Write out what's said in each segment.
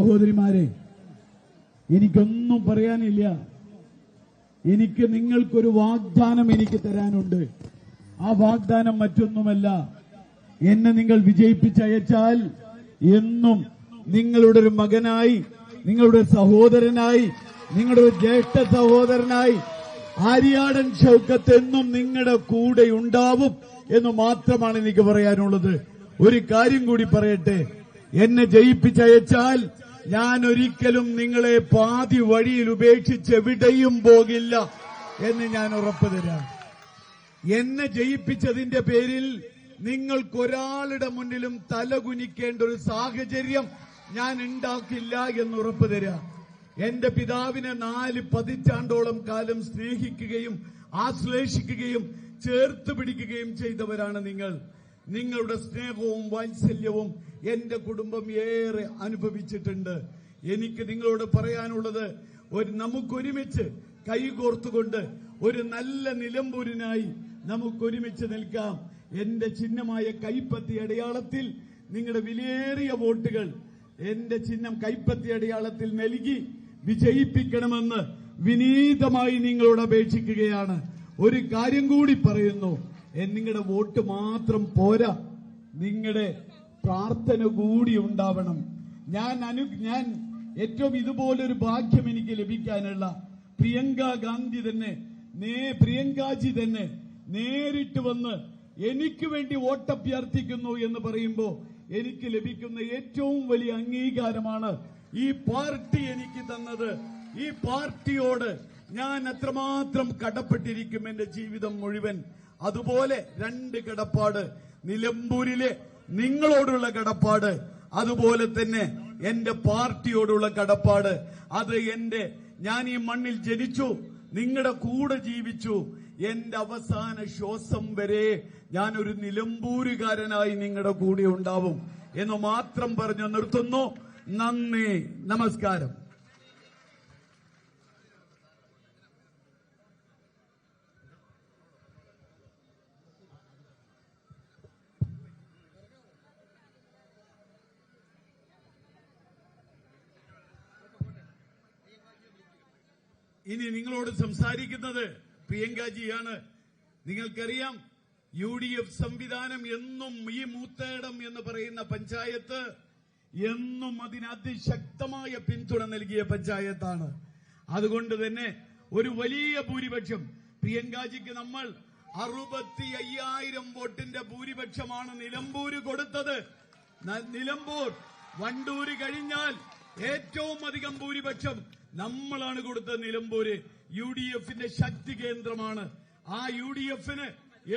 സഹോദരിമാരെ എനിക്കൊന്നും പറയാനില്ല. എനിക്ക് നിങ്ങൾക്കൊരു വാഗ്ദാനം എനിക്ക് തരാനുണ്ട്. ആ വാഗ്ദാനം മറ്റൊന്നുമല്ല. എന്നെ നിങ്ങൾ വിജയിപ്പിച്ചയച്ചാൽ എന്നും നിങ്ങളുടെ ഒരു മകനായി നിങ്ങളുടെ സഹോദരനായി നിങ്ങളുടെ ഒരു ജ്യേഷ്ഠ സഹോദരനായി ആര്യാടൻ ഷൗക്കത്ത് എന്നും നിങ്ങളുടെ കൂടെ ഉണ്ടാവും എന്ന് മാത്രമാണ് എനിക്ക് പറയാനുള്ളത്. ഒരു കാര്യം കൂടി പറയട്ടെ. എന്നെ ജയിപ്പിച്ചയച്ചാൽ ഞാൻ ഒരിക്കലും നിങ്ങളെ പാതി വഴിയിൽ ഉപേക്ഷിച്ച് എവിടെയും പോകില്ല എന്ന് ഞാൻ ഉറപ്പു തരാം. എന്നെ ജയിപ്പിച്ചതിന്റെ പേരിൽ നിങ്ങൾക്കൊരാളുടെ മുന്നിലും തലകുനിക്കേണ്ട ഒരു സാഹചര്യം ഞാൻ ഉണ്ടാക്കില്ല എന്ന് ഉറപ്പു തരാം. എന്റെ പിതാവിനെ നാല് പതിറ്റാണ്ടോളം കാലം സ്നേഹിക്കുകയും ആശ്ലേഷിക്കുകയും ചേർത്ത് പിടിക്കുകയും ചെയ്തവരാണ് നിങ്ങൾ. നിങ്ങളുടെ സ്നേഹവും വാത്സല്യവും എന്റെ കുടുംബം ഏറെ അനുഭവിച്ചിട്ടുണ്ട്. എനിക്ക് നിങ്ങളോട് പറയാനുള്ളത് ഒരു നമുക്കൊരുമിച്ച് കൈകോർത്തുകൊണ്ട് ഒരു നല്ല നിലമ്പൂരിനായി നമുക്കൊരുമിച്ച് നിൽക്കാം. എന്റെ ചിഹ്നമായ കൈപ്പത്തി അടയാളത്തിൽ നിങ്ങളുടെ വിലയേറിയ വോട്ടുകൾ എന്റെ ചിഹ്നം കൈപ്പത്തി അടയാളത്തിൽ നൽകി വിജയിപ്പിക്കണമെന്ന് വിനീതമായി നിങ്ങളോട് അപേക്ഷിക്കുകയാണ്. ഒരു കാര്യം കൂടി പറയുന്നു. നിങ്ങളുടെ വോട്ട് മാത്രം പോരാ. നിങ്ങളുടെ പ്രാർത്ഥന കൂടി ഉണ്ടാവണം. ഞാൻ അനു ഞാൻ ഏറ്റവും ഇതുപോലൊരു ഭാഗ്യം എനിക്ക് ലഭിക്കാനുള്ള പ്രിയങ്ക ഗാന്ധി തന്നെ നേ പ്രിയങ്കാജി തന്നെ നേരിട്ട് വന്ന് എനിക്ക് വേണ്ടി വോട്ടഭ്യർത്ഥിക്കുന്നു എന്ന് പറയുമ്പോൾ എനിക്ക് ലഭിക്കുന്ന ഏറ്റവും വലിയ അംഗീകാരമാണ് ഈ പാർട്ടി എനിക്ക് തന്നത്. ഈ പാർട്ടിയോട് ഞാൻ അത്രമാത്രം കടപ്പെട്ടിരിക്കും എന്റെ ജീവിതം മുഴുവൻ. അതുപോലെ രണ്ട് കിടപ്പാട്. നിലമ്പൂരിലെ നിങ്ങളോടുള്ള കടപ്പാട്. അതുപോലെ തന്നെ എന്റെ പാർട്ടിയോടുള്ള കടപ്പാട്. അത് എന്റെ ഞാൻ ഈ മണ്ണിൽ ജനിച്ചു നിങ്ങളുടെ കൂടെ ജീവിച്ചു. എന്റെ അവസാന ശ്വാസം വരെ ഞാൻ ഒരു നിലമ്പൂരുകാരനായി നിങ്ങളുടെ കൂടെ ഉണ്ടാവും എന്ന് മാത്രം പറഞ്ഞു നിർത്തുന്നു. നന്ദി. നമസ്കാരം. ഇനി നിങ്ങളോട് സംസാരിക്കുന്നത് പ്രിയങ്കാജിയാണ് നിങ്ങൾക്കറിയാം യു ഡി എഫ് സംവിധാനം എന്നും ഈ മൂത്തേടം എന്ന് പറയുന്ന പഞ്ചായത്ത് എന്നും അതിന് അതിശക്തമായ പിന്തുണ നൽകിയ പഞ്ചായത്താണ്. അതുകൊണ്ട് തന്നെ ഒരു വലിയ ഭൂരിപക്ഷം പ്രിയങ്കാജിക്ക് നമ്മൾ അറുപത്തി അയ്യായിരം വോട്ടിന്റെ ഭൂരിപക്ഷമാണ് നിലമ്പൂർ കൊടുത്തത്. നിലമ്പൂർ വണ്ടൂര് കഴിഞ്ഞാൽ ഏറ്റവും അധികം ഭൂരിപക്ഷം നമ്മളാണ് കൊടുത്ത നിലമ്പൂര് യു ഡി എഫിന്റെ ശക്തി കേന്ദ്രമാണ്. ആ യു ഡി എഫിന്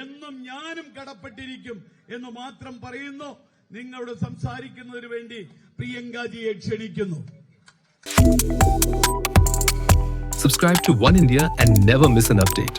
എന്നും ഞാനും കടപ്പെട്ടിരിക്കും എന്ന് മാത്രം പറയുന്നു. നിങ്ങളോട് സംസാരിക്കുന്നതിന് വേണ്ടി പ്രിയങ്കാജിയെ ക്ഷണിക്കുന്നു. Subscribe to One India and never miss an update.